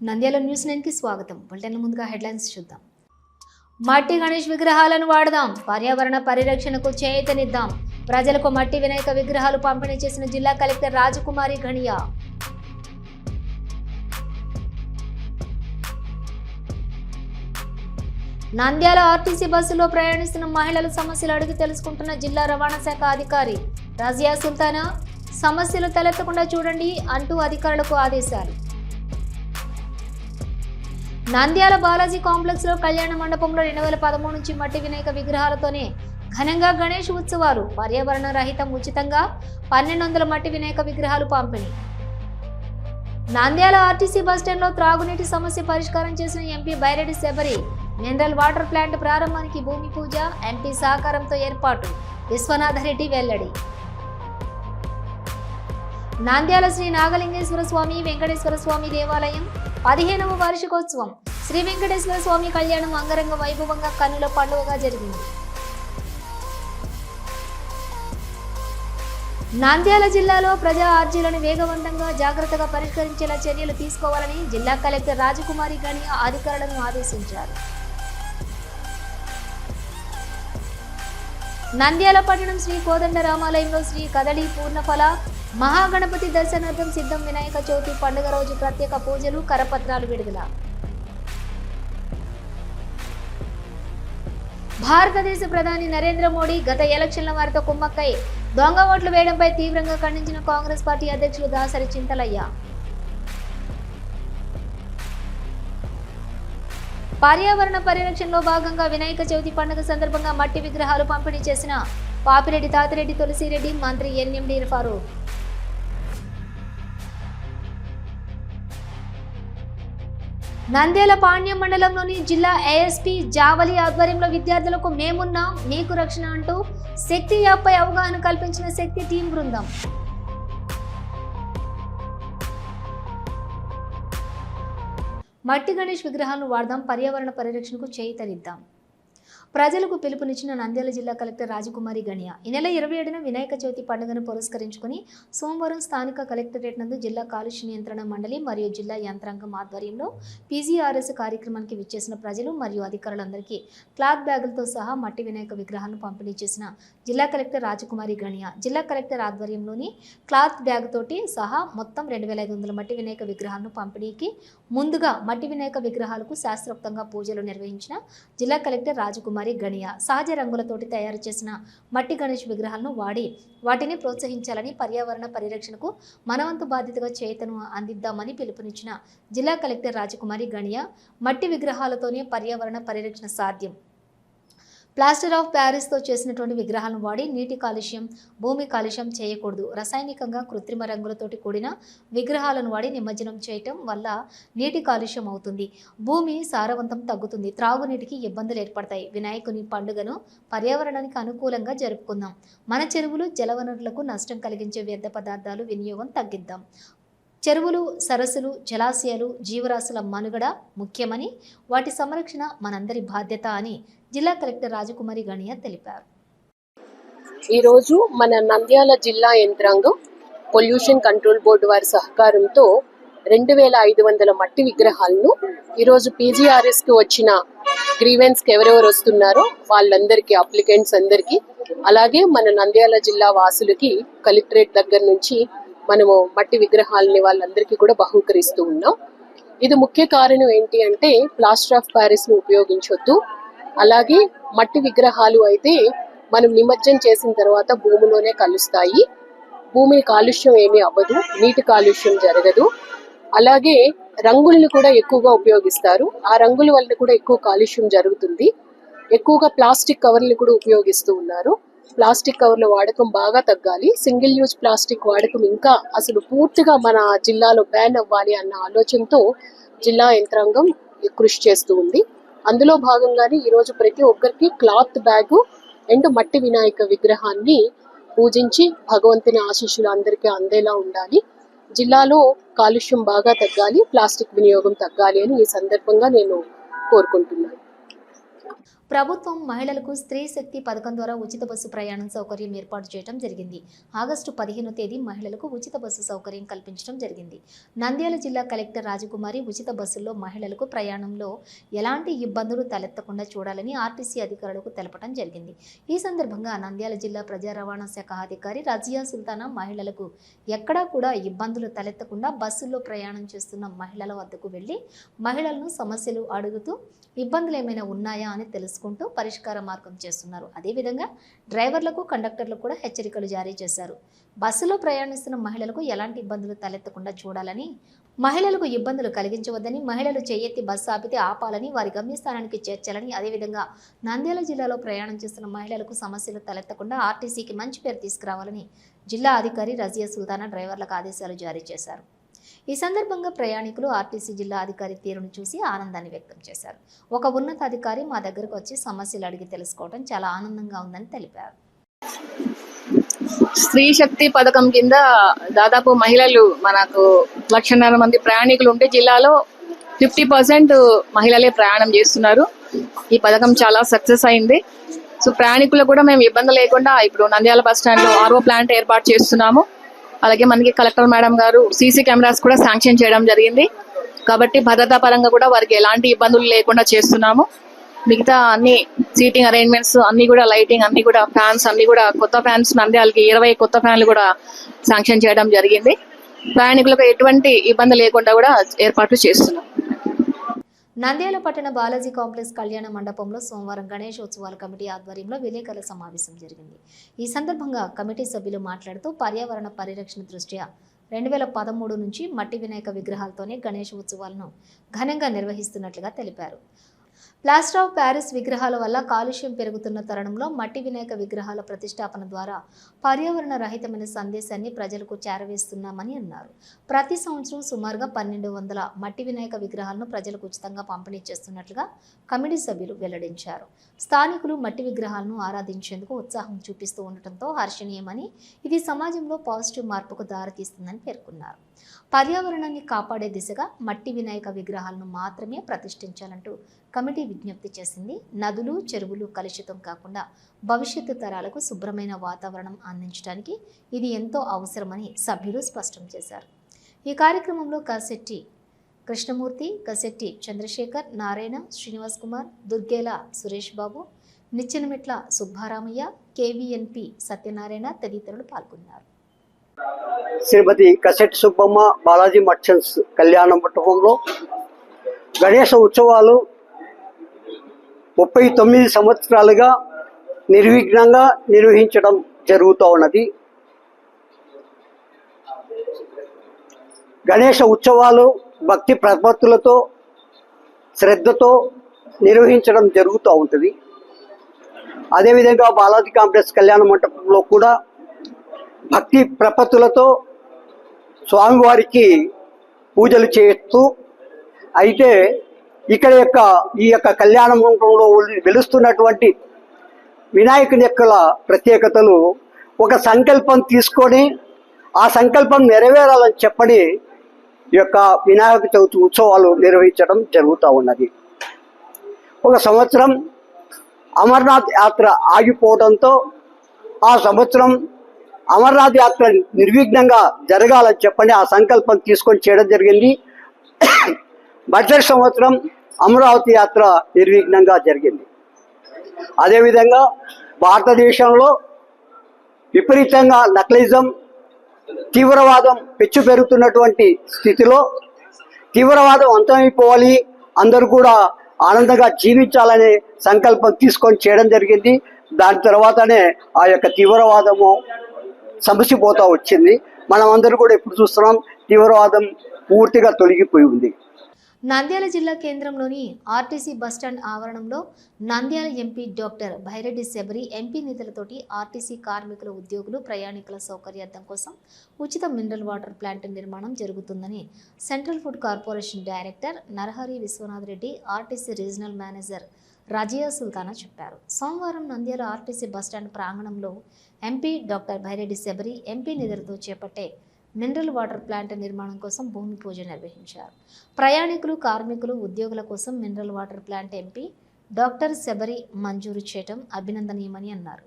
Nandyal news నైన్కి స్వాగతం. బులెటిన్ల ముందుగా హెడ్లైన్స్ చూద్దాం. మట్టి గణేష్ విగ్రహాలను వాడదాం. పర్యావరణ పరిరక్షణకు చేతనిద్దాం. ప్రజలకు మట్టి వినాయక విగ్రహాలు పంపిణీ చేసిన జిల్లా కలెక్టర్ రాజకుమారి ఘనియా. నంద్యాల ఆర్టీసీ బస్సులో ప్రయాణిస్తున్న మహిళల సమస్యలు అడిగి తెలుసుకుంటున్న జిల్లా రవాణా శాఖ అధికారి రజియా సుల్తానా సమస్యలు తలెత్తకుండా చూడండి అంటూ అధికారులకు ఆదేశాలు. నంద్యాల బాలాజీ కాంప్లెక్స్లో కళ్యాణ మండపంలో రెండు వేల పదమూడు నుంచి మట్టి వినాయక విగ్రహాలతోనే ఘనంగా గణేష్ ఉత్సవాలు పర్యావరణ రహితం ఉచితంగా పన్నెండు వందల మట్టి వినాయక విగ్రహాలు పంపిణీ. నంద్యాల ఆర్టీసీ బస్టాండ్లో త్రాగునీటి సమస్య పరిష్కారం చేసిన MP Byreddy Shabari mineral water plant ప్రారంభానికి భూమి పూజ ఎంపీ సహకారంతో ఏర్పాటు. విశ్వనాథరెడ్డి వెల్లడి. నంద్యాల శ్రీ నాగలింగేశ్వర స్వామి వెంకటేశ్వర స్వామి దేవాలయం పదిహేనవ వార్షికోత్సవం. శ్రీ వెంకటేశ్వర స్వామి కళ్యాణం అంగరంగ వైభవంగా కన్నుల పండుగగా జరిగింది. నంద్యాల జిల్లాలో ప్రజా ఆర్జీలను వేగవంతంగా జాగ్రత్తగా పరిష్కరించేలా చర్యలు తీసుకోవాలని జిల్లా కలెక్టర్ రాజకుమారి గణి అధికారులను ఆదేశించారు. నంద్యాల పట్టణం శ్రీ కోదండ రామాలయంలో శ్రీ కదళి పూర్ణఫల మహాగణపతి దర్శనార్థం సిద్ధం వినాయక చవితి పండుగ రోజు ప్రత్యేక పూజలు కరపత్రాలు విడుదల. భారతదేశ ప్రధాని నరేంద్ర మోడీ గత ఎలక్షన్ల వారితో కుమ్మక్కై. దొంగ ఓట్లు వేయడంపై తీవ్రంగా ఖండించిన కాంగ్రెస్ పార్టీ అధ్యక్షులు దాసరి చింతలయ్య. పర్యావరణ పరిరక్షణలో భాగంగా వినాయక చవితి పండుగ సందర్భంగా మట్టి విగ్రహాలు పంపిణీ చేసిన పాపిరెడ్డి తాతిరెడ్డి తులసిరెడ్డి మంత్రి ఎన్ఎండి ఫారూక్ నంద్యాల పాణ్యం మండలంలోని జిల్లా ఏఎస్పీ జావలి ఆధ్వర్యంలో విద్యార్థులకు మేమున్నాం మీకు రక్షణ అంటూ శక్తి యాప్పై అవగాహన కల్పించిన శక్తి టీం బృందం. మట్టి గణేష్ విగ్రహాలను వాడదాం పర్యావరణ పరిరక్షణకు చేయితనిద్దాం ప్రజలకు పిలుపునిచ్చిన నంద్యాల జిల్లా కలెక్టర్ రాజకుమారి గణియా ఈ నెల ఇరవై ఏడున వినాయక చవితి పండుగను పురస్కరించుకుని సోమవారం స్థానిక కలెక్టరేట్ నందు జిల్లా కాలుష్య నియంత్రణ మండలి మరియు జిల్లా యంత్రాంగం ఆధ్వర్యంలో పీజీఆర్ఎస్ కార్యక్రమానికి విచ్చేసిన ప్రజలు మరియు అధికారులందరికీ క్లాత్ బ్యాగులతో సహా మట్టి వినాయక విగ్రహాలను పంపిణీ చేసిన జిల్లా కలెక్టర్ రాజకుమారి గణియా జిల్లా కలెక్టర్ ఆధ్వర్యంలోని క్లాత్ బ్యాగ్ తోటి సహా మొత్తం రెండు వేల ఐదు వందల మట్టి వినాయక విగ్రహాలను పంపిణీకి ముందుగా మట్టి వినాయక విగ్రహాలకు శాస్త్రోక్తంగా పూజలు నిర్వహించిన జిల్లా కలెక్టర్ రాజకుమారి గణియా. సహజ రంగులతోటి తయారు చేసిన మట్టి గణేష్ విగ్రహాలను వాడి వాటిని ప్రోత్సహించాలని పర్యావరణ పరిరక్షణకు మనవంతు బాధ్యతగా చేతను అందిద్దామని పిలుపునిచ్చిన జిల్లా కలెక్టర్ రాజకుమారి గణియా మట్టి విగ్రహాలతోనే పర్యావరణ పరిరక్షణ సాధ్యం. ప్లాస్టర్ ఆఫ్ ప్యారిస్తో చేసినటువంటి విగ్రహాలను వాడి నీటి కాలుష్యం భూమి కాలుష్యం చేయకూడదు. రసాయనికంగా కృత్రిమ రంగులతోటి కూడిన విగ్రహాలను వాడి నిమజ్జనం చేయటం వల్ల నీటి కాలుష్యం అవుతుంది. భూమి సారవంతం తగ్గుతుంది. త్రాగునీటికి ఇబ్బందులు ఏర్పడతాయి. వినాయకుని పండుగను పర్యావరణానికి అనుకూలంగా జరుపుకుందాం. మన చెరువులు జలవనరులకు నష్టం కలిగించే వ్యర్థ పదార్థాలు వినియోగం తగ్గిద్దాం. చెరువులు సరస్సులు జలాశయాలు జీవరాశుల మనుగడ ముఖ్యమని వాటి సంరక్షణ మనందరి బాధ్యత అని జిల్లా కలెక్టర్ రాజకుమారి గణియా తెలిపారు. ఈరోజు మన నంద్యాల జిల్లా యంత్రాంగం పొల్యూషన్ కంట్రోల్ బోర్డు వారి సహకారంతో రెండు వేల ఐదు వందల మట్టి విగ్రహాలను ఈరోజు పీజీఆర్ఎస్కి వచ్చిన గ్రీవెన్స్కి ఎవరెవరు వస్తున్నారో వాళ్ళందరికీ అప్లికెంట్స్ అందరికీ అలాగే మన నంద్యాల జిల్లా వాసులకి కలెక్టరేట్ దగ్గర నుంచి మనము మట్టి విగ్రహాలని వాళ్ళందరికీ కూడా బహుకరిస్తూ ఉన్నాం. ఇది ముఖ్య కారణం ఏంటి అంటే ప్లాస్టర్ ఆఫ్ ప్యారిస్ని ఉపయోగించొద్దు. అలాగే మట్టి విగ్రహాలు అయితే మనం నిమజ్జనం చేసిన తర్వాత భూమిలోనే కలుస్తాయి. భూమి కాలుష్యం ఏమీ అవ్వదు నీటి కాలుష్యం జరగదు. అలాగే రంగులను కూడా ఎక్కువగా ఉపయోగిస్తారు. ఆ రంగుల వల్ల కూడా ఎక్కువ కాలుష్యం జరుగుతుంది. ఎక్కువగా ప్లాస్టిక్ కవర్లు కూడా ఉపయోగిస్తూ ఉన్నారు. ప్లాస్టిక్ కవర్ల వాడకం బాగా తగ్గాలి. సింగిల్ యూజ్ ప్లాస్టిక్ వాడకం ఇంకా అసలు పూర్తిగా మన జిల్లాలో బ్యాన్ అవ్వాలి అన్న ఆలోచనతో జిల్లా యంత్రాంగం కృషి చేస్తూ ఉంది. అందులో భాగంగానే ఈరోజు ప్రతి ఒక్కరికి క్లాత్ బ్యాగు అండ్ మట్టి వినాయక విగ్రహాన్ని పూజించి భగవంతుని ఆశీస్సులు అందరికీ అందేలా ఉండాలి. జిల్లాలో కాలుష్యం బాగా తగ్గాలి ప్లాస్టిక్ వినియోగం తగ్గాలి అని ఈ సందర్భంగా నేను కోరుకుంటున్నాను. ప్రభుత్వం మహిళలకు స్త్రీ శక్తి పథకం ద్వారా ఉచిత బస్సు ప్రయాణం సౌకర్యం ఏర్పాటు చేయడం జరిగింది. ఆగస్టు పదిహేనో తేదీ మహిళలకు ఉచిత బస్సు సౌకర్యం కల్పించడం జరిగింది. నంద్యాల జిల్లా కలెక్టర్ రాజకుమారి ఉచిత బస్సుల్లో మహిళలకు ప్రయాణంలో ఎలాంటి ఇబ్బందులు తలెత్తకుండా చూడాలని ఆర్టీసీ అధికారులకు తెలపడం జరిగింది. ఈ సందర్భంగా నంద్యాల జిల్లా ప్రజా రవాణా శాఖ అధికారి రజియా సుల్తానా మహిళలకు ఎక్కడా కూడా ఇబ్బందులు తలెత్తకుండా బస్సుల్లో ప్రయాణం చేస్తున్న మహిళల వద్దకు వెళ్ళి మహిళలను సమస్యలు అడుగుతూ ఇబ్బందులు ఏమైనా ఉన్నాయా? అని తెలుసు. తెలుసుకుంటూ పరిష్కార మార్గం చేస్తున్నారు. అదేవిధంగా డ్రైవర్లకు కండక్టర్లకు కూడా హెచ్చరికలు జారీ చేశారు. బస్సులో ప్రయాణిస్తున్న మహిళలకు ఎలాంటి ఇబ్బందులు తలెత్తకుండా చూడాలని మహిళలకు ఇబ్బందులు కలిగించవద్దని మహిళలు చేయెత్తి బస్సు ఆపితే ఆపాలని వారి గమ్యస్థానానికి చేర్చాలని అదేవిధంగా నంద్యాల జిల్లాలో ప్రయాణం చేస్తున్న మహిళలకు సమస్యలు తలెత్తకుండా ఆర్టీసీకి మంచి పేరు తీసుకురావాలని జిల్లా అధికారి రజియా సుల్తానా డ్రైవర్లకు ఆదేశాలు జారీ చేశారు. ఈ సందర్భంగా ప్రయాణికులు ఆర్టీసీ జిల్లా అధికారి తీరును చూసి ఆనందాన్ని వ్యక్తం చేశారు. ఒక ఉన్నతాధికారి మా దగ్గరకు వచ్చి సమస్యలు అడిగి తెలుసుకోవడం చాలా ఆనందంగా ఉందని తెలిపారు. స్త్రీ శక్తి పథకం కింద దాదాపు మహిళలు మనకు లక్షన్నర మంది ప్రయాణికులు ఉంటే జిల్లాలో ఫిఫ్టీ పర్సెంట్ మహిళలే ప్రయాణం చేస్తున్నారు. ఈ పథకం చాలా సక్సెస్ అయింది. సో ప్రయాణికులకు కూడా మేము ఇబ్బంది లేకుండా ఇప్పుడు నంద్యాల బస్ స్టాండ్లో ఆర్ఓ ప్లాంట్ ఏర్పాటు చేస్తున్నాము. అలాగే మనకి కలెక్టర్ మేడం గారు సీసీ కెమెరాస్ కూడా శాంక్షన్ చేయడం జరిగింది. కాబట్టి భద్రతా పరంగా కూడా వారికి ఎలాంటి ఇబ్బందులు లేకుండా చేస్తున్నాము. మిగతా అన్ని సీటింగ్ అరేంజ్మెంట్స్ అన్ని కూడా లైటింగ్ అన్ని కూడా ఫ్యాన్స్ అన్ని కూడా కొత్త ఫ్యాన్స్ నంద్యాలకి ఇరవై కొత్త ఫ్యాన్లు కూడా శాంక్షన్ చేయడం జరిగింది. ప్రయాణికులకు ఎటువంటి ఇబ్బంది లేకుండా కూడా ఏర్పాట్లు చేస్తున్నాం. నంద్యాల పట్టణ బాలాజీ కాంప్లెక్స్ కళ్యాణ మండపంలో సోమవారం గణేష్ ఉత్సవాల కమిటీ ఆధ్వర్యంలో విలేకరుల సమావేశం జరిగింది. ఈ సందర్భంగా కమిటీ సభ్యులు మాట్లాడుతూ పర్యావరణ పరిరక్షణ దృష్ట్యా రెండు వేల పదమూడు నుంచి మట్టి వినాయక విగ్రహాలతోనే గణేష్ ఉత్సవాలను ఘనంగా నిర్వహిస్తున్నట్లుగా తెలిపారు. ప్లాస్టర్ ఆఫ్ ప్యారిస్ విగ్రహాల వల్ల కాలుష్యం పెరుగుతున్న తరుణంలో మట్టి వినాయక విగ్రహాల ప్రతిష్టాపన ద్వారా పర్యావరణ రహితమైన సందేశాన్ని ప్రజలకు చేరవేస్తున్నామని అన్నారు. ప్రతి సంవత్సరం సుమారుగా పన్నెండు వందల మట్టి వినాయక విగ్రహాలను ప్రజలకు ఉచితంగా పంపిణీ చేస్తున్నట్లుగా కమిటీ సభ్యులు వెల్లడించారు. స్థానికులు మట్టి విగ్రహాలను ఆరాధించేందుకు ఉత్సాహం చూపిస్తూ ఉండటంతో హర్షణీయమని ఇది సమాజంలో పాజిటివ్ మార్పుకు దారితీస్తుందని పేర్కొన్నారు. పర్యావరణాన్ని కాపాడే దిశగా మట్టి వినాయక విగ్రహాలను మాత్రమే ప్రతిష్ఠించాలంటూ కమిటీ విజ్ఞప్తి చేసింది. నదులు చెరువులు కలుషితం కాకుండా భవిష్యత్తు తరాలకు శుభ్రమైన వాతావరణం అందించడానికి ఇది ఎంతో అవసరమని సభ్యులు స్పష్టం చేశారు. ఈ కార్యక్రమంలో కసెట్టి కృష్ణమూర్తి కసెట్టి చంద్రశేఖర్ నారాయణ శ్రీనివాస్ కుమార్ దుర్గేల సురేష్ బాబు నిచ్చెనమెట్ల సుబ్బారామయ్య కేవీఎన్పి సత్యనారాయణ తదితరులు పాల్గొన్నారు. శ్రీమతి కసెట్ సుబ్బమ్మ బాలాజీ మర్చెంట్స్ కళ్యాణ మండపంలో గణేష ఉత్సవాలు ముప్పై తొమ్మిది సంవత్సరాలుగా నిర్విఘ్నంగా నిర్వహించడం జరుగుతూ ఉన్నది. గణేష ఉత్సవాలు భక్తి ప్రపత్తులతో శ్రద్ధతో నిర్వహించడం జరుగుతూ ఉంటుంది. అదేవిధంగా బాలాజీ కాంప్లెక్స్ కళ్యాణ మండపంలో కూడా భక్తి ప్రపత్తులతో స్వామివారికి పూజలు చేస్తూ అయితే ఇక్కడ యొక్క ఈ యొక్క కళ్యాణ మండపంలో వెలుస్తున్నటువంటి వినాయకుని యొక్క ప్రత్యేకతలు ఒక సంకల్పం తీసుకొని ఆ సంకల్పం నెరవేరాలని చెప్పని ఈ యొక్క వినాయక చవితి ఉత్సవాలు నిర్వహించడం జరుగుతూ ఉన్నది. ఒక సంవత్సరం అమర్నాథ్ యాత్ర ఆగిపోవడంతో ఆ సంవత్సరం అమర్నాథ్ యాత్ర నిర్విఘ్నంగా జరగాలని చెప్పని ఆ సంకల్పం తీసుకొని చేయడం జరిగింది. బడ్జెట్ సంవత్సరం అమరావతి యాత్ర నిర్విఘ్నంగా జరిగింది. అదేవిధంగా భారతదేశంలో విపరీతంగా నక్లిజం తీవ్రవాదం పెచ్చు పెరుగుతున్నటువంటి స్థితిలో తీవ్రవాదం అంతమైపోవాలి అందరూ కూడా ఆనందంగా జీవించాలనే సంకల్పం తీసుకొని చేయడం జరిగింది. దాని తర్వాతనే ఆ యొక్క తీవ్రవాదము సమసిపోతా వచ్చింది. మనం అందరూ కూడా ఇప్పుడు చూస్తున్నాం తీవ్రవాదం పూర్తిగా తొలగిపోయి ఉంది. నంద్యాల జిల్లా కేంద్రంలోని ఆర్టీసీ బస్టాండ్ ఆవరణంలో Nandyal MP doctor Bhaireddy Shabari MP నిధులతోటి RTC కార్మికుల ఉద్యోగులు ప్రయాణికుల సౌకర్యార్థం కోసం ఉచిత మినరల్ వాటర్ ప్లాంట్ నిర్మాణం జరుగుతుందని central food corporation director Narahari Vishwanath Reddy RTC regional manager Razia Sultana చెప్పారు. సోమవారం నంద్యాల ఆర్టీసీ బస్టాండ్ ప్రాంగణంలో MP doctor Bhaireddy Shabari MP నిధులతో చేపట్టే మినరల్ వాటర్ ప్లాంట్ నిర్మాణం కోసం భూమి పూజ నిర్వహించారు. ప్రయాణికులు కార్మికులు ఉద్యోగుల కోసం mineral water plant MP doctor Shabari మంజూరు చేయటం అభినందనీయమని అన్నారు.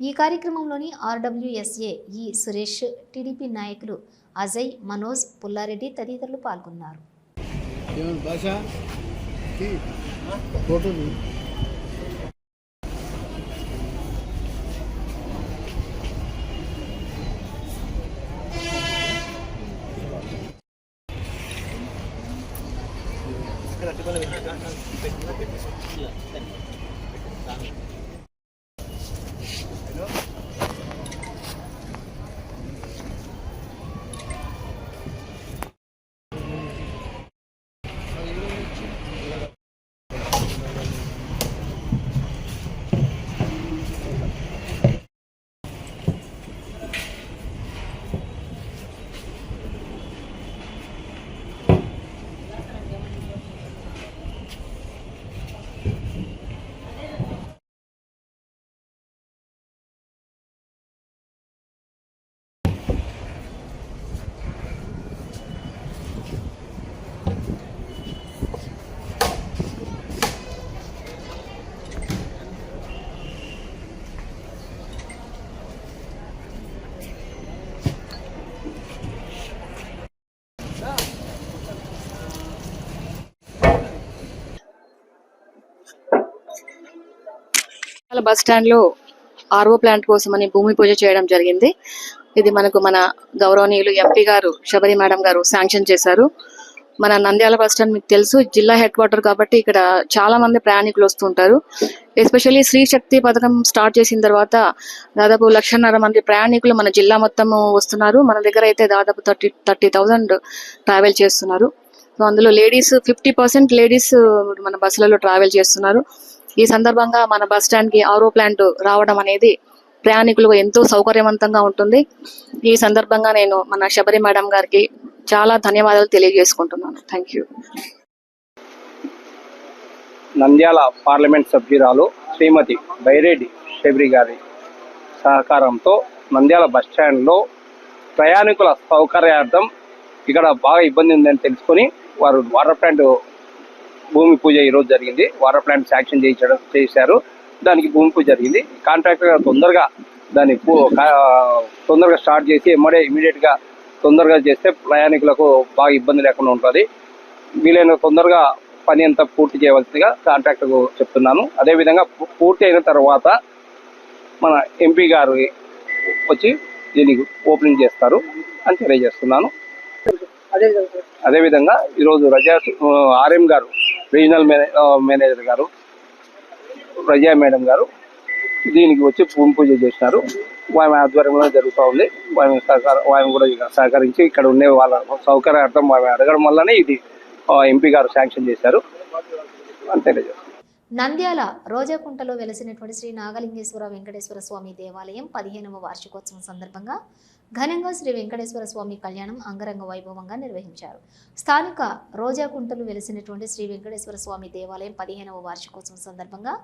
ఈ కార్యక్రమంలోని ఆర్డబ్ల్యూఎస్ఏ ఈ సురేష్ టీడీపీ నాయకులు అజయ్ మనోజ్ పుల్లారెడ్డి తదితరులు పాల్గొన్నారు. ఏమన్నా బస్ స్టాండ్లో ఆర్ఓ ప్లాంట్ కోసం అని భూమి పూజ చేయడం జరిగింది. ఇది మనకు మన గౌరవనీయులు ఎంపీ గారు శబరి మేడం గారు శాంక్షన్ చేశారు. మన నంద్యాల బస్ స్టాండ్ మీకు తెలుసు జిల్లా హెడ్ క్వార్టర్ కాబట్టి ఇక్కడ చాలా మంది ప్రయాణికులు వస్తుంటారు. ఎస్పెషల్లీ స్త్రీ శక్తి పథకం స్టార్ట్ చేసిన తర్వాత దాదాపు లక్షన్నర మంది ప్రయాణికులు మన జిల్లా మొత్తం వస్తున్నారు. మన దగ్గర అయితే దాదాపు థర్టీ థర్టీ థౌజండ్ ట్రావెల్ చేస్తున్నారు. సో అందులో లేడీస్ ఫిఫ్టీ పర్సెంట్ లేడీస్ మన బస్సులలో ట్రావెల్ చేస్తున్నారు. ఈ సందర్భంగా మన బస్ స్టాండ్కి ఆరో ప్లాంట్ రావడం అనేది ప్రయాణికులకు ఎంతో సౌకర్యవంతంగా ఉంటుంది. ఈ సందర్భంగా నేను మన శబరి మేడం గారికి చాలా ధన్యవాదాలు తెలియజేసుకుంటున్నాను. థ్యాంక్ యూ నంద్యాల పార్లమెంట్ సభ్యురాలు శ్రీమతి బైరెడ్డి శబరి గారి సహకారంతో నంద్యాల బస్టాండ్లో ప్రయాణికుల సౌకర్యార్థం ఇక్కడ బాగా ఇబ్బంది ఉందని తెలుసుకొని వారు వాటర్ ప్లాంట్ భూమి పూజ ఈరోజు జరిగింది. వాటర్ ప్లాంట్ శాంక్షన్ చేయించడం చేశారు. దానికి భూమి పూజ జరిగింది. కాంట్రాక్టర్ తొందరగా దాన్ని తొందరగా స్టార్ట్ చేసి ఎమ్మడే ఇమీడియట్గా తొందరగా చేస్తే ప్రయాణికులకు బాగా ఇబ్బంది లేకుండా ఉంటుంది. వీలైన తొందరగా పని అంతా పూర్తి చేయవలసిందిగా కాంట్రాక్టర్కు చెప్తున్నాను. అదేవిధంగా పూర్తి అయిన తర్వాత మన ఎంపీ గారు వచ్చి దీనికి ఓపెనింగ్ చేస్తారు అని తెలియజేస్తున్నాను. అదేవిధంగా ఈరోజు రజా ఆర్ఎం గారు రీజనల్ మేనేజర్ గారు రజా మేడం గారు దీనికి వచ్చి భూమి పూజ చేసినారు ఆమె ఆధ్వర్యంలో జరుగుతూ ఉంది. ఆమె సహకారం ఆమె కూడా సహకరించి ఇక్కడ ఉండే వాళ్ళ సౌకర్యార్థం ఆమె అడగడం వల్లనే ఇది ఎంపీ గారు శాంక్షన్ చేశారు. అంతే నంద్యాల రోజాకుంటలో వెలసినటువంటి శ్రీ నాగలింగేశ్వర వెంకటేశ్వర స్వామి దేవాలయం పదిహేనవ వార్షికోత్సవం సందర్భంగా ఘనంగా శ్రీ వెంకటేశ్వర స్వామి కళ్యాణం అంగరంగ వైభవంగా నిర్వహించారు. స్థానిక రోజాకుంటలు వెలిసినటువంటి శ్రీ వెంకటేశ్వర స్వామి దేవాలయం పదిహేనవ వార్షికోత్సవం సందర్భంగా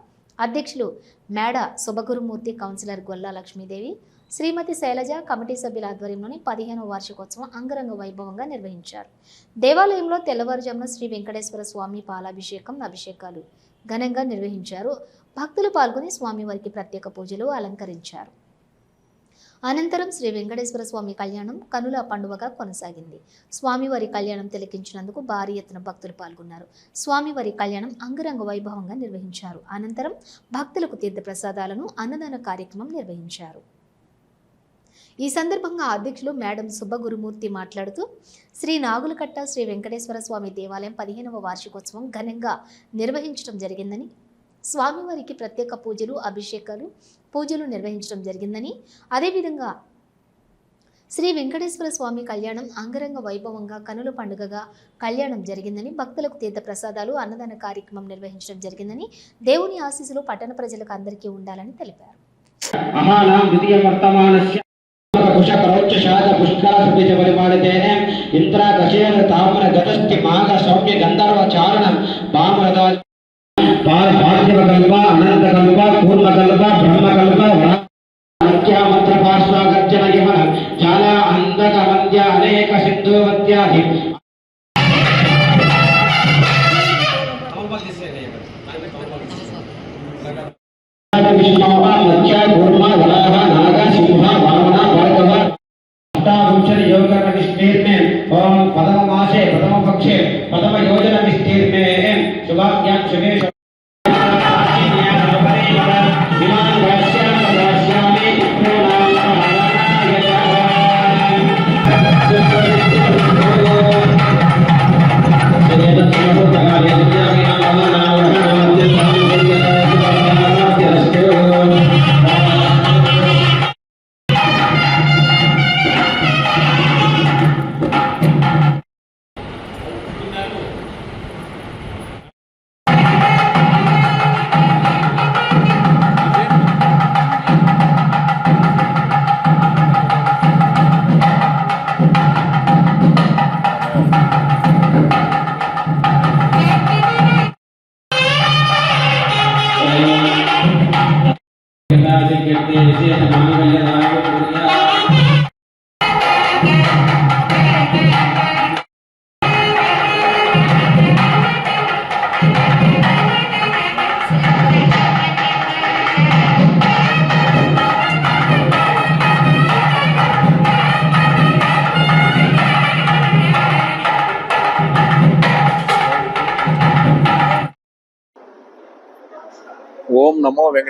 అధ్యక్షులు మేడ శుభగురుమూర్తి కౌన్సిలర్ గొల్లా లక్ష్మీదేవి శ్రీమతి శైలజ కమిటీ సభ్యుల ఆధ్వర్యంలోని పదిహేనవ వార్షికోత్సవం అంగరంగ వైభవంగా నిర్వహించారు. దేవాలయంలో తెల్లవారుజామున శ్రీ వెంకటేశ్వర స్వామి పాలాభిషేకం అభిషేకాలు ఘనంగా నిర్వహించారు. భక్తులు పాల్గొని స్వామివారికి ప్రత్యేక పూజలు అలంకరించారు. అనంతరం శ్రీ వెంకటేశ్వర స్వామి కళ్యాణం కనుల పండుగగా కొనసాగింది. స్వామివారి కళ్యాణం తిలకించినందుకు భారీ ఎత్తున భక్తులు పాల్గొన్నారు. స్వామివారి కళ్యాణం అంగరంగ వైభవంగా నిర్వహించారు. అనంతరం భక్తులకు తీర్థ ప్రసాదాలను అన్నదాన కార్యక్రమం నిర్వహించారు. ఈ సందర్భంగా అధ్యక్షులు మేడం సుబ్బగురుమూర్తి మాట్లాడుతూ శ్రీ నాగులకట్ట శ్రీ వెంకటేశ్వర స్వామి దేవాలయం పదిహేనవ వార్షికోత్సవం ఘనంగా నిర్వహించడం జరిగిందని స్వామివారికి ప్రత్యేక పూజలు అభిషేకాలు పూజలు నిర్వహించడం జరిగిందని. అదేవిధంగా శ్రీ వెంకటేశ్వర స్వామి కళ్యాణం అంగరంగ వైభవంగా కనుల పండుగగా కళ్యాణం జరిగిందని భక్తులకు తీర్థ ప్రసాదాలు అన్నదాన కార్యక్రమం నిర్వహించడం జరిగిందని దేవుని ఆశీస్సులు పట్టణ ప్రజలకు అందరికీ ఉండాలని తెలిపారు. కల్ప అనంత కల్ప పూర్ణ కల్ప బ్రహ్మ కల్ప మంత్ర పార్శ్వాగర్జన ఇవ జాల అంధక మంద్య అనేక సింధువత్యాధి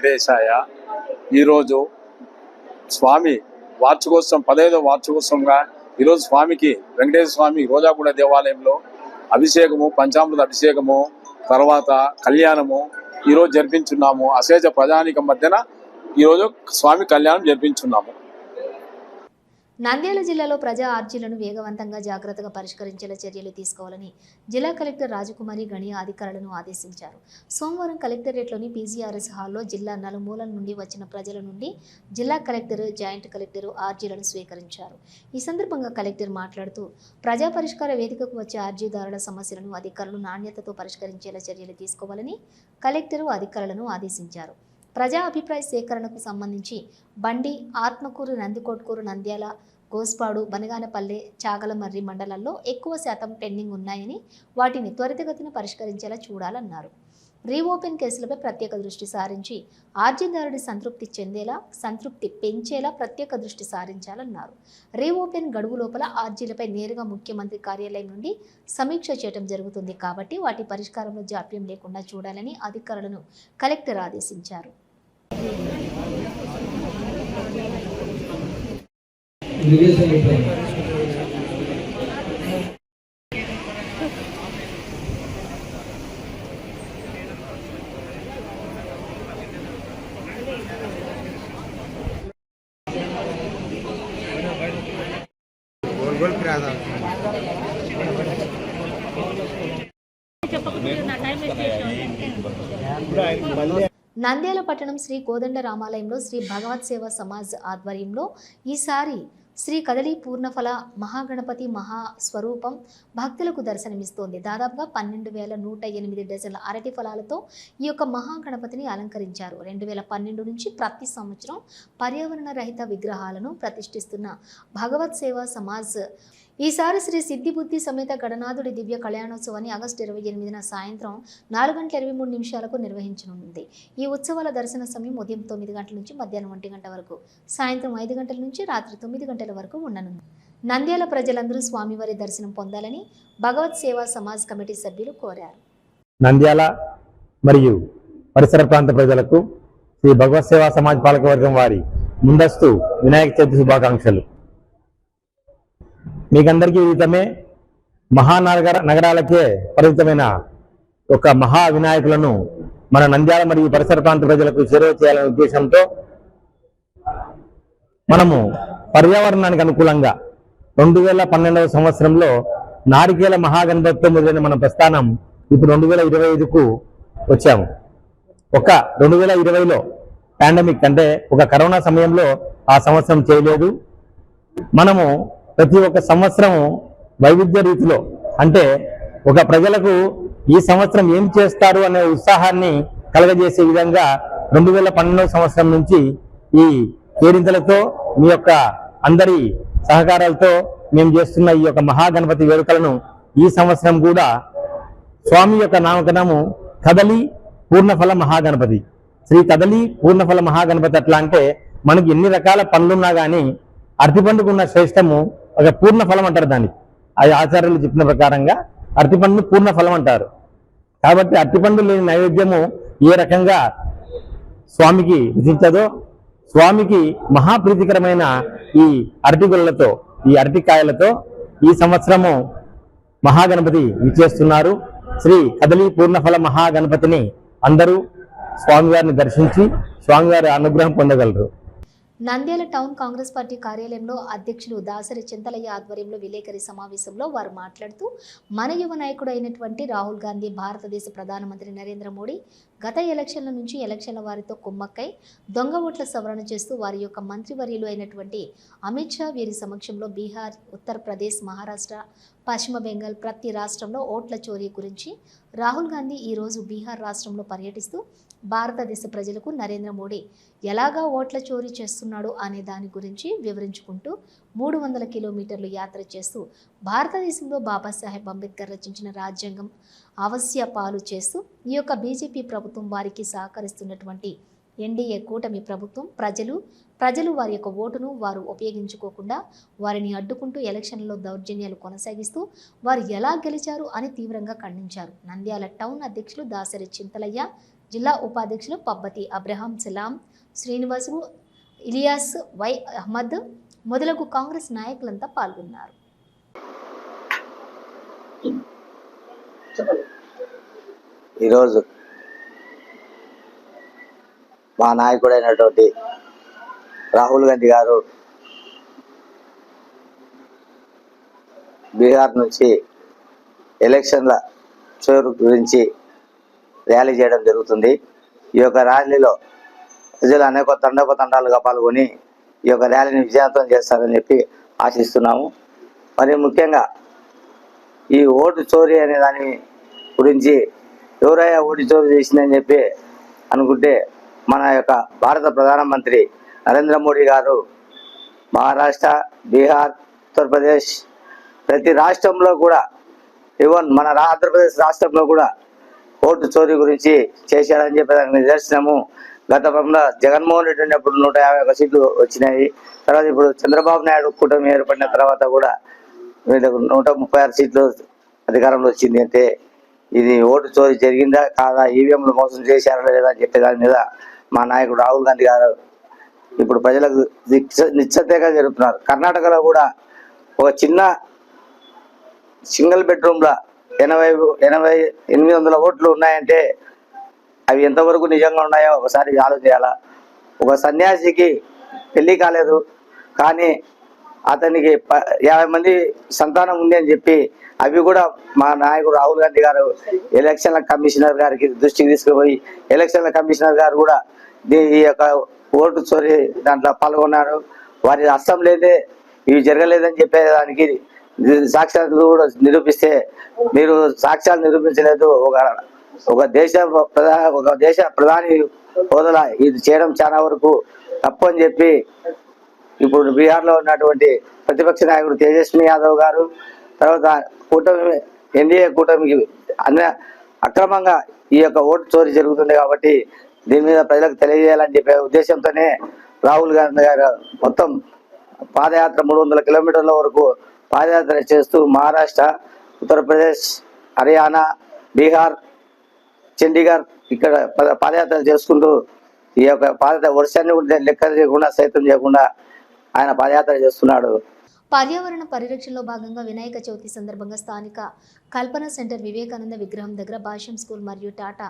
వెంకటేశాయ ఈరోజు స్వామి వార్షికోత్సవం పదహైదో వార్షికోత్సవంగా ఈరోజు స్వామికి వెంకటేశ్వర స్వామి రోజాగూడ దేవాలయంలో అభిషేకము పంచామృత అభిషేకము తర్వాత కళ్యాణము ఈరోజు జరిపించున్నాము. అశేష ప్రజానికం మధ్యన ఈరోజు స్వామి కళ్యాణం జరిపించున్నాము. నంద్యాల జిల్లాలో ప్రజా ఆర్జీలను వేగవంతంగా జాగ్రత్తగా పరిష్కరించేలా చర్యలు తీసుకోవాలని జిల్లా కలెక్టర్ రాజకుమారి గణి అధికారులను ఆదేశించారు. సోమవారం కలెక్టరేట్లోని పీజీఆర్ఎస్ హాల్లో జిల్లా నలుమూలల నుండి వచ్చిన ప్రజల నుండి జిల్లా కలెక్టర్ జాయింట్ కలెక్టర్ ఆర్జీలను స్వీకరించారు. ఈ సందర్భంగా కలెక్టర్ మాట్లాడుతూ ప్రజా పరిష్కార వేదికకు వచ్చే ఆర్జీదారుల సమస్యలను అధికారులు నాణ్యతతో పరిష్కరించేలా చర్యలు తీసుకోవాలని కలెక్టరు అధికారులను ఆదేశించారు. ప్రజా అభిప్రాయ సేకరణకు సంబంధించి బండి ఆత్మకూరు నందికొట్కూరు నంద్యాల గోస్పాడు బనగానపల్లె చాగలమర్రి మండలాల్లో ఎక్కువ శాతం పెండింగ్ ఉన్నాయని వాటిని త్వరితగతిన పరిష్కరించేలా చూడాలన్నారు. రీఓపెన్ కేసులపై ప్రత్యేక దృష్టి సారించి ఆర్జీదారుడి సంతృప్తి చెందేలా సంతృప్తి పెంచేలా ప్రత్యేక దృష్టి సారించాలన్నారు. రీఓపెన్ గడువు లోపల ఆర్జీలపై నేరుగా ముఖ్యమంత్రి కార్యాలయం నుండి సమీక్ష చేయడం జరుగుతుంది కాబట్టి వాటి పరిష్కారంలో జాప్యం లేకుండా చూడాలని అధికారులను కలెక్టర్ ఆదేశించారు. విదేశం నంద్యాల పట్టణం శ్రీ కోదండ రామాలయంలో శ్రీ భగవత్ సేవ సమాజ్ ఆధ్వర్యంలో ఈసారి శ్రీ కదలి పూర్ణఫల మహాగణపతి మహాస్వరూపం భక్తులకు దర్శనమిస్తోంది. దాదాపుగా పన్నెండు వేల నూట ఎనిమిది డజన్ల అరటి ఫలాలతో ఈ యొక్క మహాగణపతిని అలంకరించారు. రెండు వేల పన్నెండు నుంచి ప్రతి సంవత్సరం పర్యావరణ రహిత విగ్రహాలను ప్రతిష్ఠిస్తున్న భగవత్ సేవా సమాజ్ ఈసారి శ్రీ సిద్ధిబుద్ధి సమేత గణనాథుడి దివ్య కళ్యాణోత్సవాన్ని ఆగస్టు ఇరవై ఎనిమిదిన సాయంత్రం నాలుగు గంటల ఇరవై మూడు నిమిషాలకు నిర్వహించనుంది. ఈ ఉత్సవాల దర్శన సమయం ఉదయం తొమ్మిది గంటల నుంచి మధ్యాహ్నం ఒంటి గంట వరకు సాయంత్రం ఐదు గంటల నుంచి రాత్రి తొమ్మిది గంటల వరకు ఉండనుంది. నంద్యాల ప్రజలందరూ స్వామివారి దర్శనం పొందాలని భగవత్ సేవా సమాజ్ కమిటీ సభ్యులు కోరారు. నంద్యాల మరియు పరిసర ప్రాంత ప్రజలకు శ్రీ భగవత్ సేవా సమాజ్ పాలకవర్గం వారి ముందస్తు వినాయక చవితి శుభాకాంక్షలు. మీకందరికీ విదితమే మహానగర నగరాలకే పరిమితమైన ఒక మహా వినాయకులను మన నంద్యాల మరియు పరిసర ప్రాంత ప్రజలకు చేరువ చేయాలనే ఉద్దేశంతో మనము పర్యావరణానికి అనుకూలంగా రెండు వేల పన్నెండవ సంవత్సరంలో నారికేల మహాగణపతితో మొదలైన మన ప్రస్థానం ఇప్పుడు రెండు వేల ఇరవై ఐదుకు వచ్చాము. ఒక రెండు వేల ఇరవైలో పాండమిక్ అంటే ఒక కరోనా సమయంలో ఆ సంవత్సరం చేయలేదు. మనము ప్రతి ఒక్క సంవత్సరం వైవిధ్య రీతిలో అంటే ఒక ప్రజలకు ఈ సంవత్సరం ఏం చేస్తారు అనే ఉత్సాహాన్ని కలగజేసే విధంగా రెండు వేల పన్నెండవ సంవత్సరం నుంచి ఈ కేరింతలతో మీ యొక్క అందరి సహకారాలతో మేము చేస్తున్న ఈ యొక్క మహాగణపతి వేడుకలను ఈ సంవత్సరం కూడా స్వామి యొక్క నామకరణము కదలి పూర్ణఫల మహాగణపతి. శ్రీ కదలి పూర్ణఫల మహాగణపతి అట్లా అంటే మనకి ఎన్ని రకాల పనులున్నా కానీ అరటిపండుకు ఉన్న శ్రేష్టము ఒక పూర్ణ ఫలం అంటారు దాన్ని. అది ఆచార్యులు చెప్పిన ప్రకారంగా అరటిపండును పూర్ణ ఫలం అంటారు. కాబట్టి అరటిపండు లేని నైవేద్యము ఏ రకంగా స్వామికి విధించదో స్వామికి మహాప్రీతికరమైన ఈ అరటిగుళ్ళతో ఈ అరటికాయలతో ఈ సంవత్సరము మహాగణపతి విచ్చేస్తున్నారు. శ్రీ కదలి పూర్ణఫల మహాగణపతిని అందరూ స్వామివారిని దర్శించి స్వామివారి అనుగ్రహం పొందగలరు. నంద్యాల టౌన్ కాంగ్రెస్ పార్టీ కార్యాలయంలో అధ్యక్షులు దాసరి చింతలయ్య ఆధ్వర్యంలో విలేకరి సమావేశంలో వారు మాట్లాడుతూ మన యువ నాయకుడు అయినటువంటి రాహుల్ గాంధీ భారతదేశ ప్రధానమంత్రి నరేంద్ర మోడీ గత ఎలక్షన్ల నుంచి ఎలక్షన్ల వారితో కుమ్మక్కై దొంగ ఓట్ల సవరణ చేస్తూ వారి యొక్క మంత్రివర్యులు అయినటువంటి అమిత్ షా వీరి సమక్షంలో బీహార్ ఉత్తరప్రదేశ్ మహారాష్ట్ర పశ్చిమ బెంగాల్ ప్రతి రాష్ట్రంలో ఓట్ల చోరీ గురించి రాహుల్ గాంధీ ఈరోజు బీహార్ రాష్ట్రంలో పర్యటిస్తూ భారతదేశ ప్రజలకు నరేంద్ర మోడీ ఎలాగా ఓట్ల చోరీ చేస్తున్నాడు అనే దాని గురించి వివరించుకుంటూ మూడు వందల కిలోమీటర్లు యాత్ర చేస్తూ భారతదేశంలో బాబాసాహెబ్ అంబేద్కర్ రచించిన రాజ్యాంగం అవశ్య పాలు చేస్తూ ఈ యొక్క బీజేపీ ప్రభుత్వం వారికి సహకరిస్తున్నటువంటి ఎన్డీఏ కూటమి ప్రభుత్వం ప్రజలు ప్రజలు వారి యొక్క ఓటును వారు ఉపయోగించుకోకుండా వారిని అడ్డుకుంటూ ఎలక్షన్లలో దౌర్జన్యాలు కొనసాగిస్తూ వారు ఎలా గెలిచారు అని తీవ్రంగా ఖండించారు. నంద్యాల టౌన్ అధ్యక్షులు దాసరి చింతలయ్య జిల్లా ఉపాధ్యక్షులు పబ్బతి అబ్రహాం సలాం శ్రీనివాసులు ఇలియాస్ వై అహ్మద్ మొదలగు కాంగ్రెస్ నాయకులంతా పాల్గొన్నారు. ఈరోజు మా నాయకుడైనటువంటి రాహుల్ గాంధీ గారు బీహార్ నుంచి ఎలక్షన్ల చోరు గురించి ర్యాలీ చేయడం జరుగుతుంది. ఈ యొక్క ర్యాలీలో ప్రజలు అనేక తండోపతండాలుగా పాల్గొని ఈ యొక్క ర్యాలీని విజయవంతం చేస్తారని చెప్పి ఆశిస్తున్నాము. మరి ముఖ్యంగా ఈ ఓటు చోరీ అనే దాని గురించి ఎవరయ్యా ఓటు చోరీ చేసిందని చెప్పి అనుకుంటే మన యొక్క భారత ప్రధానమంత్రి నరేంద్ర మోడీ గారు మహారాష్ట్ర బీహార్ ఉత్తరప్రదేశ్ ప్రతి రాష్ట్రంలో కూడా ఈవెన్ మన ఆంధ్రప్రదేశ్ రాష్ట్రంలో కూడా ఓటు చోరీ గురించి చేశాడని చెప్పి దానికి నిదర్శనము. గతంలో జగన్మోహన్ రెడ్డి ఉన్నప్పుడు నూట యాభై ఒక సీట్లు వచ్చినాయి. తర్వాత ఇప్పుడు చంద్రబాబు నాయుడు కూటమి ఏర్పడిన తర్వాత కూడా వీళ్ళకు నూట ముప్పై ఆరు సీట్లు అధికారంలో వచ్చింది అంటే ఇది ఓటు చోరీ జరిగిందా కాదా? ఈవీఎంలు మోసం చేశారా లేదా అని చెప్పే దాని మీద మా నాయకుడు రాహుల్ గాంధీ గారు ఇప్పుడు ప్రజలకు నిశ్చ- నిశ్చతగా జరుపుతున్నారు. కర్ణాటకలో కూడా ఒక చిన్న సింగిల్ బెడ్రూమ్లో ఎనభై ఎనభై ఎనిమిది వందల ఓట్లు ఉన్నాయంటే అవి ఎంతవరకు నిజంగా ఉన్నాయో ఒకసారి ఆలోచించాలా? ఒక సన్యాసికి పెళ్ళి కాలేదు కానీ అతనికి ప- యాభై మంది సంతానం ఉంది అని చెప్పి అవి కూడా మా నాయకుడు రాహుల్ గాంధీ గారు ఎలక్షన్ల కమిషనర్ గారికి దృష్టికి తీసుకుపోయి ఎలక్షన్ల కమిషనర్ గారు కూడా దీ- ఈ యొక్క ఓటు చోరీ దాంట్లో పాల్గొన్నారు. వారి అస్సం లేదే ఇవి జరగలేదని చెప్పేదానికి సాక్ష్యాలు కూడా నిరూపిస్తే మీరు సాక్ష్యాలు నిరూపించలేదు. ఒక ఒక దేశ ఒక దేశ ప్రధాని హోదాల ఇది చేయడం చాలా వరకు తప్పు అని చెప్పి ఇప్పుడు బీహార్లో ఉన్నటువంటి ప్రతిపక్ష నాయకుడు తేజస్వి యాదవ్ గారు తర్వాత కూటమి ఎన్డీఏ కూటమికి అన్న అక్రమంగా ఈ యొక్క ఓటు చోరీ జరుగుతుంది కాబట్టి దీని మీద ప్రజలకు తెలియజేయాలని చెప్పే ఉద్దేశంతోనే రాహుల్ గాంధీ గారు మొత్తం పాదయాత్ర మూడు వందల కిలోమీటర్ల వరకు పాదయాత్ర చేస్తూ మహారాష్ట్ర ఉత్తరప్రదేశ్ హర్యానా బీహార్ చండీగఢ్ ఇక్కడ పద- పాదయాత్ర చేసుకుంటూ ఈ యొక్క పాదయాత్ర వర్షాన్ని కూడా లెక్క చేయకుండా సైతం చేయకుండా ఆయన పాదయాత్ర చేస్తున్నాడు. పర్యావరణ పరిరక్షణలో భాగంగా వినాయక చవితి సందర్భంగా స్థానిక కల్పన సెంటర్ వివేకానంద విగ్రహం దగ్గర భాష్యం స్కూల్ మరియు టాటా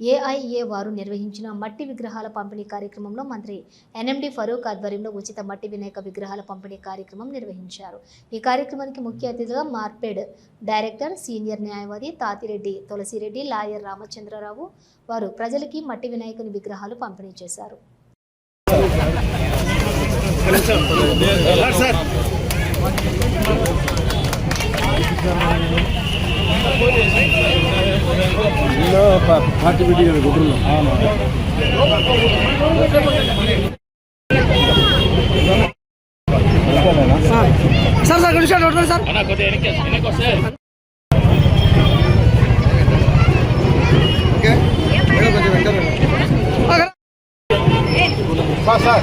ఏఐఏ వారు నిర్వహించిన మట్టి విగ్రహాల పంపిణీ కార్యక్రమంలో మంత్రి ఎన్ఎండి ఫరూక్ ఆధ్వర్యంలో ఉచిత మట్టి వినాయక విగ్రహాల పంపిణీ కార్యక్రమం నిర్వహించారు. ఈ కార్యక్రమానికి ముఖ్య అతిథిగా మార్పేడ్ డైరెక్టర్ సీనియర్ న్యాయవాది తాతిరెడ్డి తులసిరెడ్డి లాయర్ రామచంద్రరావు వారు ప్రజలకి మట్టి వినాయకుని విగ్రహాలు పంపిణీ చేశారు. పార్టీ మీటింగ్ కుటుంబం సార్. సార్ గుడి సార్ సార్ ఓకే. సార్.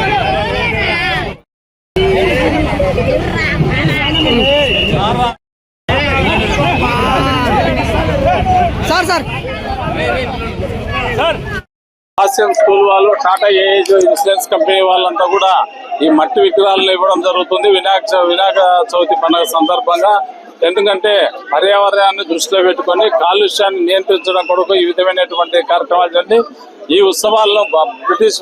హాస్యం స్కూల్ వాళ్ళు టాటా ఏజ్ ఇన్సూరెన్స్ కంపెనీ వాళ్ళంతా కూడా ఈ మట్టి విగ్రహాలను ఇవ్వడం జరుగుతుంది. వినాయక చ- వినాయక చవితి పండుగ సందర్భంగా. ఎందుకంటే పర్యావరణాన్ని దృష్టిలో పెట్టుకొని కాలుష్యాన్ని నియంత్రించడం కొరకు ఈ విధమైనటువంటి కార్యక్రమాలు జరిగి ఈ ఉత్సవాలను బ- బ్రిటిష్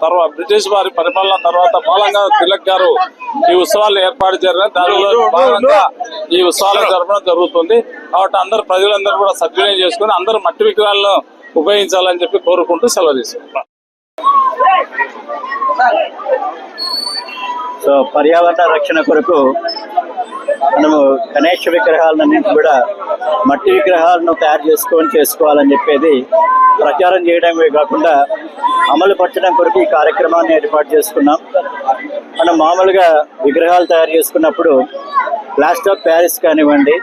తర్వాత బ్రిటిష్ వారి పరిపాలన తర్వాత బాలంగా తిలక్ గారు ఈ ఉత్సవాలను ఏర్పాటు చేయడం దానిలో భాగంగా ఈ ఉత్సవాలను జరపడం జరుగుతుంది. కాబట్టి అందరు ప్రజలందరూ కూడా సద్వినియోగం చేసుకుని అందరూ మట్టి విగ్రహాలను ఉపయోగించాలని చెప్పి కోరుకుంటూ సెలవు తీసుకుంటాం సో పర్యావరణ రక్షణ కొరకు మనము గణేష్ విగ్రహాలన్నింటి కూడా మట్టి విగ్రహాలను తయారు చేసుకొని చేసుకోవాలని చెప్పేది ప్రచారం చేయడమే కాకుండా అమలు పరచడం కొరకు ఈ కార్యక్రమాన్ని ఏర్పాటు చేసుకున్నాం. మనం మామూలుగా విగ్రహాలు తయారు చేసుకున్నప్పుడు ప్లాస్టర్ ఆఫ్ ప్యారిస్ కానివ్వండి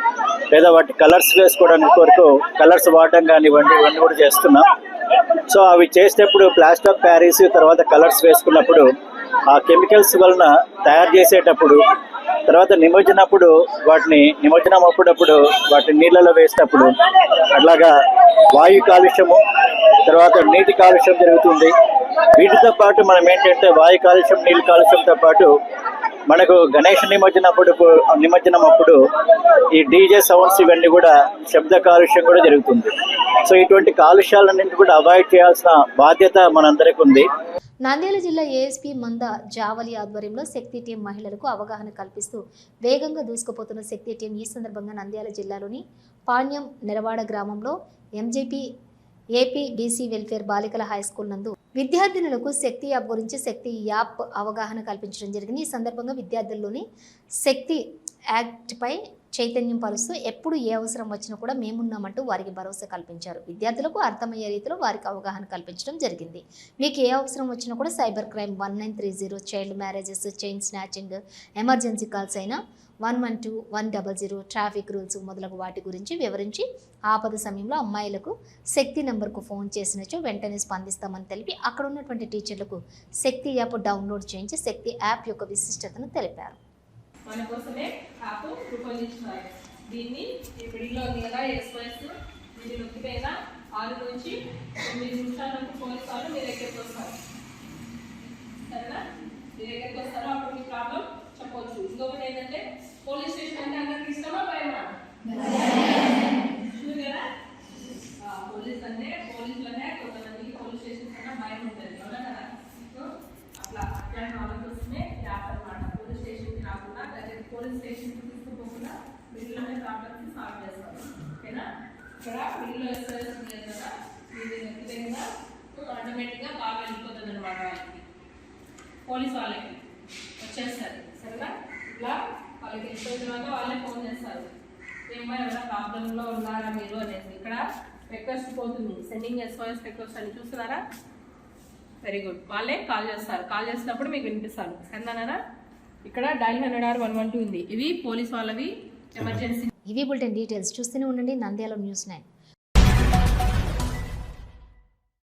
లేదా వాటి కలర్స్ వేసుకోవడానికి కొరకు కలర్స్ వాడడం కానివ్వండి ఇవన్నీ కూడా చేస్తున్నాం. సో అవి చేసేటప్పుడు ప్లాస్టర్ ఆఫ్ ప్యారిస్ తర్వాత కలర్స్ వేసుకున్నప్పుడు ఆ కెమికల్స్ వలన తయారు చేసేటప్పుడు తర్వాత నిమజ్జనప్పుడు వాటిని నిమజ్జనం అప్పుడప్పుడు వాటిని నీళ్ళలో వేసినప్పుడు అట్లాగా వాయు కాలుష్యము తర్వాత నీటి కాలుష్యం జరుగుతుంది. వీటితో పాటు మనం ఏంటంటే వాయు కాలుష్యం నీళ్ళ కాలుష్యంతో పాటు మనకు గణేష్ నిమజ్జనం అప్పుడు నిమజ్జనం అప్పుడు ఈ డీజే సౌండ్స్ ఇవన్నీ కూడా శబ్ద కాలుష్యం కూడా జరుగుతుంది. సో ఇటువంటి కాలుష్యాలన్నింటి కూడా అవాయిడ్ చేయాల్సిన బాధ్యత మనందరికీ ఉంది నంద్యాల జిల్లా ఏఎస్పీ మంద జావలి ఆధ్వర్యంలో శక్తి టీం మహిళలకు అవగాహన కల్పిస్తూ వేగంగా దూసుకుపోతున్న శక్తి టీం ఈ సందర్భంగా నంద్యాల జిల్లాలోని పాణ్యం నెరవాడ గ్రామంలో ఎంజేపీ ఏపీ బీసీ వెల్ఫేర్ బాలికల హై స్కూల్ నందు విద్యార్థినులకు శక్తి యాప్ గురించి శక్తి యాప్ అవగాహన కల్పించడం జరిగింది. ఈ సందర్భంగా విద్యార్థుల్లోని శక్తి యాక్ట్పై చైతన్యం పరుస్తూ ఎప్పుడు ఏ అవసరం వచ్చినా కూడా మేమున్నామంటూ వారికి భరోసా కల్పించారు. విద్యార్థులకు అర్థమయ్యే రీతిలో వారికి అవగాహన కల్పించడం జరిగింది. మీకు ఏ అవసరం వచ్చినా కూడా cyber crime one nine three zero child marriages chain snatching emergency calls అయినా one one two one double zero traffic rules మొదలగు వాటి గురించి వివరించి ఆపద సమయంలో అమ్మాయిలకు శక్తి నెంబర్కు ఫోన్ చేసినచో వెంటనే స్పందిస్తామని తెలిపి అక్కడ ఉన్నటువంటి టీచర్లకు శక్తి యాప్ డౌన్లోడ్ చేయించి శక్తి యాప్ యొక్క విశిష్టతను తెలిపారు. మన కోసమే యాప్ రూపొందించినారు. దీన్ని ఈ మిడిల్లో ఉంది కదా ఎక్స్ప్రెస్ ఇది నొక్కిపోయిన ఆరు నుంచి తొమ్మిది నిమిషాల వరకు పోలీసు వాళ్ళు మీ దగ్గరికి వస్తారు. సరేనా? మీ దగ్గరికి వస్తారు అప్పుడు మీ ప్రాబ్లం చెప్పవచ్చు. ఇంకొకటి ఏంటంటే పోలీస్ స్టేషన్ అంటే అందరికి ఇష్టమా భయమా Sure కదా ఆ, పోలీస్ అంటే పోలీసులనే కొంతమందికి పోలీస్ స్టేషన్ కన్నా భయం ఉంటుంది అవునా కదా సో అట్లా అట్లాంటి వాళ్ళ కోసమే యాప్ అన్నమాట పోలీస్ స్టేషన్కి రాకుండా దగ్గర పోలీస్ స్టేషన్కి తీసుకుపోకుండా మిడిల్లోనే ప్రాబ్లమ్స్ సాల్వ్ చేస్తాం ఓకేనా ఇక్కడ మిడిల్లో ఎస్ఎస్ కదా ఇది నొక్కితే ఆటోమేటిక్గా కాల్ వెళ్ళిపోతుంది అనమాట వాళ్ళకి. పోలీస్ వాళ్ళకి వచ్చేస్తారు. సరేనా? ఇట్లా వాళ్ళకి వెళ్ళిపోయిన తర్వాత వాళ్ళే ఫోన్ చేస్తారు. ఏమో ఏమైనా ప్రాబ్లంలో ఉన్నారా మీరు అనేది ఇక్కడ రిక్వెస్ట్ పోతుంది. సెండింగ్ ఎస్ఓఎస్ రిక్వెస్ట్ అని చూస్తున్నారా? వెరీ గుడ్ వాళ్ళే కాల్ చేస్తారు. కాల్ చేసినప్పుడు మీకు వినిపిస్తాను. సరేనా ఇక్కడ dial hundred or one one two ఉంది. ఇవి పోలీస్ వాళ్ళవి. ఎమర్జెన్సీ ఇవి బులెటిన్ డీటెయిల్స్ చూస్తూనే ఉండండి. Nandyal news nine.